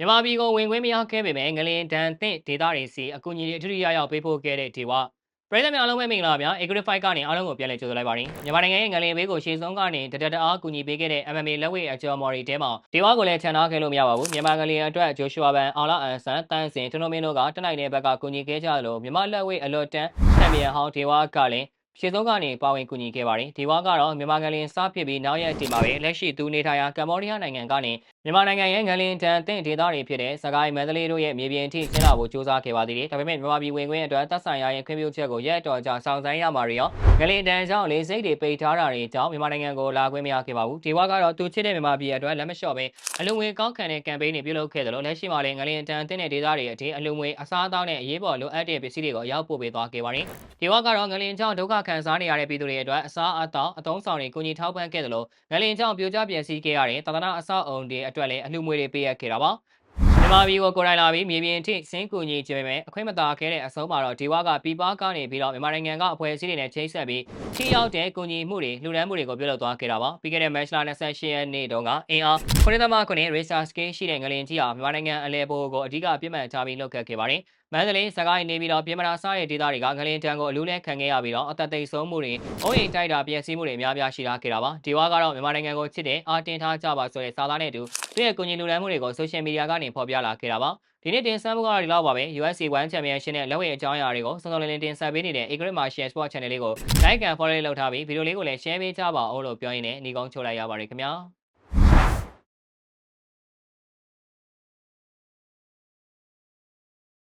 မြန်မာပြည်ကိုဝင်ခွင့်မရခဲ့ပေမဲ့ငလင်ဒဏ်သင့်ဒေသတွေစီအကူအညီတွေအထူးရရောက်ပေးပို့ခဲ့တဲ့ဒီဝပရိသတ်များအားလုံးပဲမင်္ဂလာပါဗျာ Agrify ကနေအားလုံးကိုပြန်လည်ကြိုဆိုလိုက်ပါရစေမြန်မာနိုင်ငံရဲ့ငလင်ဘေးကိုရှေ့ဆုံးကနေတဒတအားကူညီပေးခဲ့တဲ့ MMA လက်ဝဲအကျော်မော်ရီတဲမှာဒီဝကိုလည်းခြံထားခဲ့လို့မရပါဘူးမြန်မာငလင်အတွက်ဂျိုရှူအာဘန်အောင်လာအန်ဆန်တန်းစင်ထနိုမင်းတို့ကတနိုင်တဲ့ဘက်ကကူညီခဲ့ကြလို့မြန်မာလက်ဝဲအလော်တန်ချန်ပီယံဟောင်းဒီဝကလည်းရှေ့ဆုံးကနေပါဝင်ကူညီခဲ့ပါတယ်ဒီဝါကတော့မြန်မာငလင်စားဖြစ်ပြီးနောက်ရက်အချိန်မှာပဲလက်ရှိသူနေထိုင်ရာကမ္ဘောဒီးယားနိုင်ငံကနေမြန်မာနိုင်ငံရဲ့ငလင်တန်တင့်ဒေသတွေဖြစ်တဲ့စကိုင်းမန္တလေးတို့ရဲ့မြေပြင်အထိဆင်းလာဖို့စ조사ခဲ့ပါသေးတယ်ဒါပေမဲ့မြန်မာပြည်ဝင်ခွင့်အတွက်သက်ဆိုင်ရာရဲ့ခွင့်ပြုချက်ကိုရက်တော်ကြာစောင့်ဆိုင်းရမှာတွေရောငလင်တန်ကြောင့်လေစိတ်တွေပိတ်ထားတာတွေကြောင့်မြန်မာနိုင်ငံကိုလာခွင့်မရခဲ့ပါဘူးဒီဝါကတော့သူချစ်တဲ့မြန်မာပြည်အတွက်လက်မလျှော့ပဲအလုံငွေကောက်ခံတဲ့ကမ်ပိန်းတွေပြုလုပ်ခဲ့တယ်လို့လက်ရှိမှာလည်းငလင်တန်တင့်တဲ့ဒေသတွေအထိအလုံငွေအစားအသောက်နဲ့အရေးပေါ်လိုအပ်တဲ့ပစ္စည်းတွေကိုရောက်ပို့ပေးသွားခဲ့ပါတယ်ဒီဝါကတော့ငလင်ကြောင့်ဒုက္ခခံစားနေရတဲ့ပြည်သူတွေအတွက်အစားအသောက်အသုံးဆောင်တွေကူညီထောက်ပံ့ခဲ့တယ်လို့ငလင်ကြောင့်ပြိုကျပျက်စီးခဲ့ရတဲ့တသနာအဆောက်အုံတွေအတွက်လည်းအလှူငွေတွေပေးအပ်ခဲ့တာပါမြန်မာပြည်ကိုကိုယ်တိုင်လာပြီးမြေပြင်ထိစင်းကူညီခြင်းပဲအခွင့်မသာခဲ့တဲ့အဆုံးမှာတော့ဒီဝါကပြည်ပကနေပြီးတော့မြန်မာနိုင်ငံကအဖွဲ့အစည်းတွေနဲ့ချိတ်ဆက်ပြီးထိရောက်တဲ့ကူညီမှုတွေလူဒန်းမှုတွေကိုပြုလုပ်သွားခဲ့တာပါပြီးခဲ့တဲ့ match လာ28ရက်နေ့တုန်းကအင်အား9.9 racer scale ရှိတဲ့ငလင်ကြီးဟာမြန်မာနိုင်ငံအလဲပိုကိုအဓိကပြစ်မှတ်ထားပြီးလုပ်ခဲ့ခဲ့ပါတယ် မန္တလေးစကိုင်းနေပြီးတော့ပြင်မနာစားတဲ့ဒေသတွေကငလင်တန်ကိုအလူးလဲခံခဲ့ရပြီးတော့အသက်သိမ်းဆုံးမှုတွေအုံးအိမ်တိုက်တာပျက်စီးမှုတွေအများပြားရှိလာခဲ့တာပါဒီဝါကတော့မြန်မာနိုင်ငံကိုချစ်တဲ့အာတင်ထားကြပါဆိုတဲ့စာသားနဲ့အတူသူ့ရဲ့ကိုကြီးလူလန်းမှုတွေကိုဆိုရှယ်မီဒီယာကနေဖော်ပြလာခဲ့တာပါဒီနေ့တင်ဆက်မှုကတော့ဒီလောက်ပါပဲ UFC One Championship နဲ့လက်ဝဲအကြောင်းအရာတွေကိုစုံစုံလင်လင်တင်ဆက်ပေးနေတဲ့ Agri Martial Sport Channel လေးကို like and follow လုပ်ထားပြီးဗီဒီယိုလေးကိုလည်း share ပေးကြပါဦးလို့ပြောရင်းနဲ့ညီကောင်းချုပ်လိုက်ရပါတယ်ခင်ဗျာ